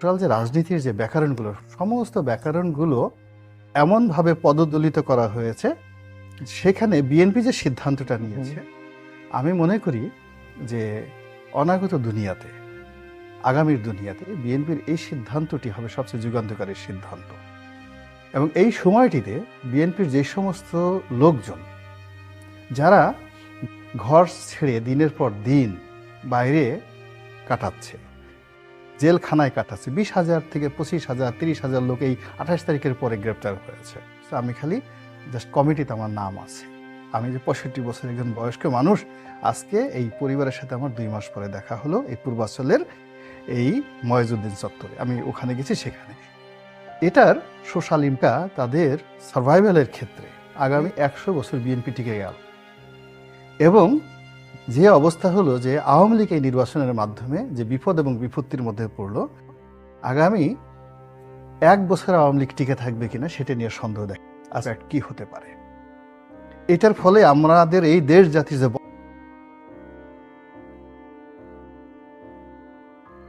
Total যে রাজনীতির যে ব্যাকরণগুলো সমস্ত ব্যাকরণগুলো এমনভাবে পদদলিত করা হয়েছে সেখানে বিএনপি যে সিদ্ধান্তটা নিয়েছে আমি মনে করি যে অনাগত দুনিয়াতে আগামীর দুনিয়াতে বিএনপির এই সিদ্ধান্তটি হবে সবচেয়ে যুগান্তকারী সিদ্ধান্ত। এবং এই সময়টিতে বিএনপির যে সমস্ত লোকজন যারা ঘর ছেড়ে দিনের পর দিন বাইরে কাটাচ্ছে জেলখানায় কাটাচ্ছে। বিশ হাজার থেকে পঁচিশ হাজার, তিরিশ হাজার লোক এই আঠাশ তারিখের পরে গ্রেপ্তার হয়েছে। তো আমি খালি জাস্ট কমিটিতে আমার নাম আছে। আমি যে পঁয়ষট্টি বছর একজন বয়স্ক মানুষ, আজকে এই পরিবারের সাথে আমার দুই মাস পরে দেখা হলো এই পূর্বাঞ্চলের এই ময়জুদ্দিন চত্বরে। আমি ওখানে গেছি, সেখানে। এটার সোশ্যাল ইম্প্যাক্ট তাদের সার্ভাইভালের ক্ষেত্রে আগামী একশো বছর বিএনপি টিকে গেল। এবং যে অবস্থা হলো যে আওয়ামী লীগ এই নির্বাচনের মাধ্যমে যে বিপদ এবং বিপত্তির মধ্যে পড়ল, আগামী এক বছর আওয়ামী লীগ টিকে থাকবে কিনা সেটা নিয়ে সন্দেহ দেখ আচ্ছা কি হতে পারে? এটার ফলে আমাদের এই দেশ জাতির যে